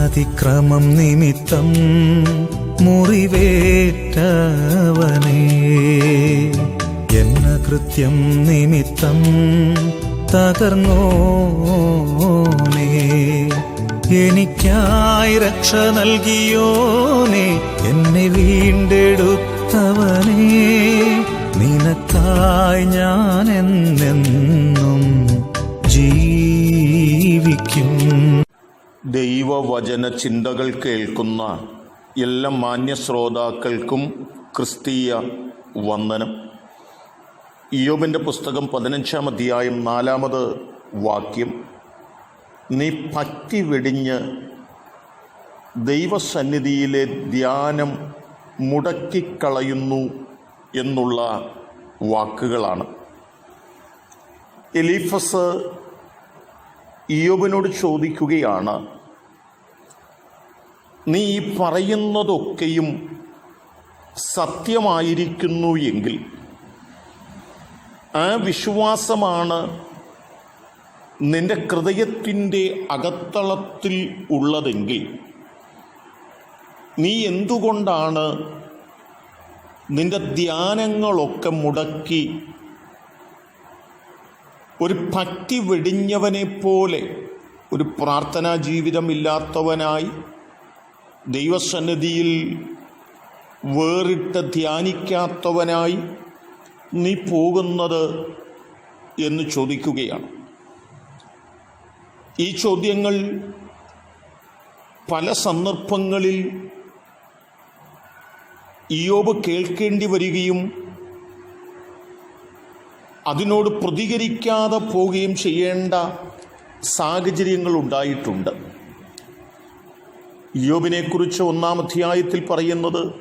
എന്നതിക്രമം നിമിത്തം മുറിവേറ്റവനേ. എന്ന കൃത്യം നിമിത്തം തകർന്നോനേ. എനിക്കായി രക്ഷ നൽകിയോനെ. എന്നെ വീണ്ടെടുത്തവനേ. നിനക്കായി ഞാൻ എന്നെന്നും ദൈവവചന ചിന്തകൾ കേൾക്കുന്ന എല്ലാ മാന്യ ശ്രോതാക്കൾക്കും ക്രിസ്തീയ വന്ദനം. ഇയോബിന്റെ പുസ്തകം പതിനഞ്ചാം അധ്യായം നാലാമത് വാക്യം. നീ ഭക്തി വെടിഞ്ഞ് ദൈവസന്നിധിയിലെ ധ്യാനം മുടക്കിക്കളയുന്നു എന്നുള്ള വാക്കുകളാണ്. എലീഫസ് ഇയോബിനോട് ചോദിക്കുകയാണ് നീ ഈ പറയുന്നതൊക്കെയും സത്യമായിരിക്കുന്നു എങ്കിൽ ആ വിശ്വാസമാണ് നിന്റെ ഹൃദയത്തിന്റെ അകത്തളത്തിൽ ഉള്ളതെങ്കിൽ നീ എന്തുകൊണ്ടാണ് നിന്റെ ധ്യാനങ്ങളൊക്കെ മുടക്കി ഒരു ഭക്തി വെടിഞ്ഞവനെ പോലെ ഒരു പ്രാർത്ഥനാ ജീവിതമില്ലാത്തവനായി ദൈവസന്നിധിയിൽ വേറിട്ട് ധ്യാനിക്കാത്തവനായി നീ പോകുന്നത് എന്ന് ചോദിക്കുകയാണ്. ഈ ചോദ്യങ്ങൾ പല സന്ദർഭങ്ങളിൽ ഇയോബ് കേൾക്കേണ്ടി വരികയും അതിനോട് പ്രതികരിക്കാതെ പോവുകയും ചെയ്യേണ്ട സാഹചര്യങ്ങൾ ഉണ്ടായിട്ടുണ്ട്. യോബിനെക്കുറിച്ച് ഒന്നാം അധ്യായത്തിൽ പറയുന്നത്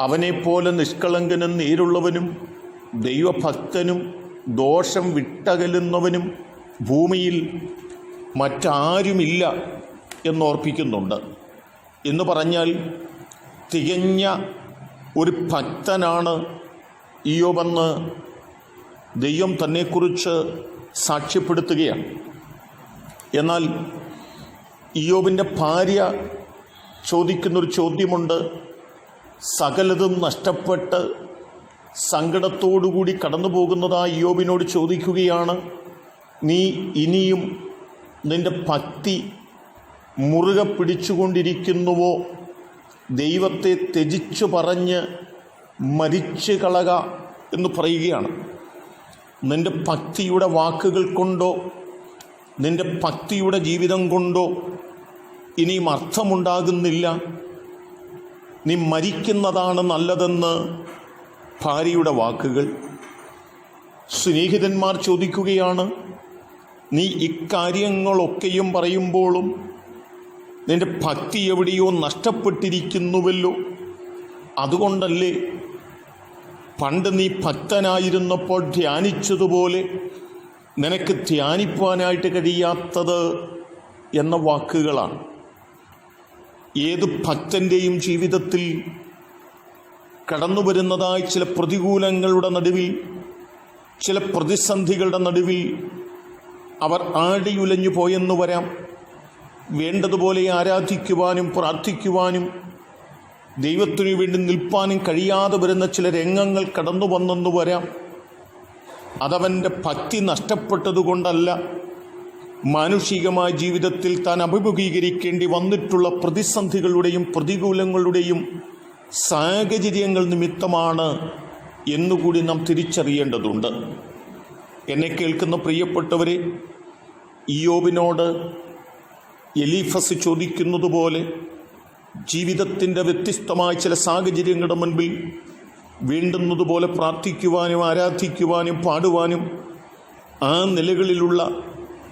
അവനെപ്പോലെ നിഷ്കളങ്കനും നേരുള്ളവനും ദൈവഭക്തനും ദോഷം വിട്ടകലുന്നവനും ഭൂമിയിൽ മറ്റാരുമില്ല എന്നോർപ്പിക്കുന്നുണ്ട്. എന്ന് പറഞ്ഞാൽ തികഞ്ഞ ഒരു ഭക്തനാണ് ഇയോബെന്ന് ദൈവം തന്നെക്കുറിച്ച് സാക്ഷ്യപ്പെടുത്തുകയാണ്. എന്നാൽ ഇയോബിന്റെ ഭാര്യ ചോദിക്കുന്നൊരു ചോദ്യമുണ്ട്. സകലതും നഷ്ടപ്പെട്ട് സങ്കടത്തോടുകൂടി കടന്നു പോകുന്നതായി ഇയോബിനോട് ചോദിക്കുകയാണ്. നീ ഇനിയും നിന്റെ ഭക്തി മുറുകെ പിടിച്ചുകൊണ്ടിരിക്കുന്നുവോ? ദൈവത്തെ ത്യജിച്ചു പറഞ്ഞ് മരിച്ചു കളക എന്ന് പറയുകയാണ്. നിന്റെ ഭക്തിയുടെ വാക്കുകൾ കൊണ്ടോ നിന്റെ ഭക്തിയുടെ ജീവിതം കൊണ്ടോ ഇനിയും അർത്ഥമുണ്ടാകുന്നില്ല. നീ മരിക്കുന്നതാണ് നല്ലതെന്ന് ഭാര്യയുടെ വാക്കുകൾ. സ്നേഹിതന്മാർ ചോദിക്കുകയാണ് നീ ഇക്കാര്യങ്ങളൊക്കെയും പറയുമ്പോഴും നിന്റെ ഭക്തി എവിടെയോ നഷ്ടപ്പെട്ടിരിക്കുന്നുവല്ലോ. അതുകൊണ്ടല്ലേ പണ്ട് നീ ഭക്തനായിരുന്നപ്പോൾ ധ്യാനിച്ചതുപോലെ നിനക്ക് ധ്യാനിപ്പാനായിട്ട് കഴിയാത്തത് എന്ന വാക്കുകളാണ്. ഏത് ഭക്തന്റെയും ജീവിതത്തിൽ കടന്നു വരുന്നതായ ചില പ്രതികൂലങ്ങളുടെ നടുവിൽ ചില പ്രതിസന്ധികളുടെ നടുവിൽ അവർ ആടിയുലഞ്ഞു പോയെന്ന് വരാം. വേണ്ടതുപോലെ ആരാധിക്കുവാനും പ്രാർത്ഥിക്കുവാനും ദൈവത്തിനു വേണ്ടി നിൽപ്പാനും കഴിയാതെ വരുന്ന ചില രംഗങ്ങൾ കടന്നു വന്നെന്ന് വരാം. അതവന്റെ ഭക്തി നഷ്ടപ്പെട്ടതുകൊണ്ടല്ല മാനുഷികമായ ജീവിതത്തിൽ താൻ അഭിമുഖീകരിക്കേണ്ടി വന്നിട്ടുള്ള പ്രതിസന്ധികളുടെയും പ്രതികൂലങ്ങളുടെയും സാഹചര്യങ്ങൾ നിമിത്തമാണ് എന്നുകൂടി നാം തിരിച്ചറിയേണ്ടതുണ്ട്. എന്നെ കേൾക്കുന്ന പ്രിയപ്പെട്ടവരെ ഇയോബിനോട് എലീഫസ് ചോദിക്കുന്നത് പോലെ ജീവിതത്തിന്റെ വ്യത്യസ്തമായ ചില സാഹചര്യങ്ങളുടെ മുൻപിൽ വീണ്ടുന്നതുപോലെ പ്രാർത്ഥിക്കുവാനും ആരാധിക്കുവാനും പാടുവാനും ആ നിലകളിലുള്ള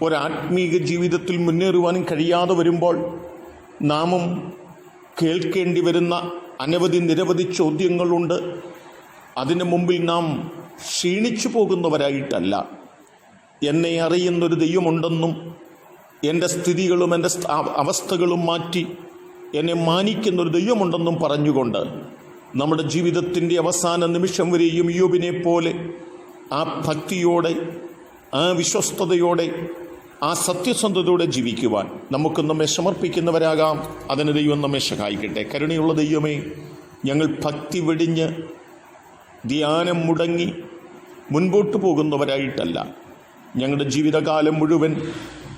ഒരാത്മീക ജീവിതത്തിൽ മുന്നേറുവാനും കഴിയാതെ വരുമ്പോൾ നാമം കേൾക്കേണ്ടി വരുന്ന അനവധി നിരവധി ചോദ്യങ്ങളുണ്ട്. അതിന് മുമ്പിൽ നാം ക്ഷീണിച്ചു പോകുന്നവരായിട്ടല്ല. എന്നെ അറിയുന്നൊരു ദൈവമുണ്ടെന്നും എന്റെ സ്ഥിതികളും എന്റെ അവസ്ഥകളും മാറ്റി എന്നെ മാനിക്കുന്ന ഒരു ദൈവമുണ്ടെന്നും പറഞ്ഞുകൊണ്ട് നമ്മുടെ ജീവിതത്തിന്റെ അവസാന നിമിഷം വരെയും യോബിനെ പോലെ ആ ഭക്തിയോടെ ആ വിശ്വസ്തയോടെ ആ സത്യസന്ധതയോടെ ജീവിക്കുവാൻ നമുക്ക് നമ്മെ സമർപ്പിക്കുന്നവരാകാം. അതിന് ദൈവം നമ്മെ സഹായിക്കട്ടെ. കരുണയുള്ള ദൈവമേ ഞങ്ങൾ ഭക്തി വെടിഞ്ഞ് ധ്യാനം മുടങ്ങി മുൻപോട്ട് പോകുന്നവരായിട്ടല്ല. ഞങ്ങളുടെ ജീവിതകാലം മുഴുവൻ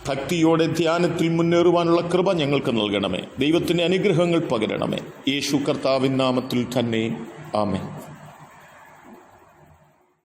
ഭക്തിയോടെ ധ്യാനത്തിൽ മുന്നേറുവാനുള്ള കൃപ ഞങ്ങൾക്ക് നൽകണമേ. ദൈവത്തിന്റെ അനുഗ്രഹങ്ങൾ പകരണമേ. യേശു കർത്താവിൻ നാമത്തിൽ തന്നെ. ആമേ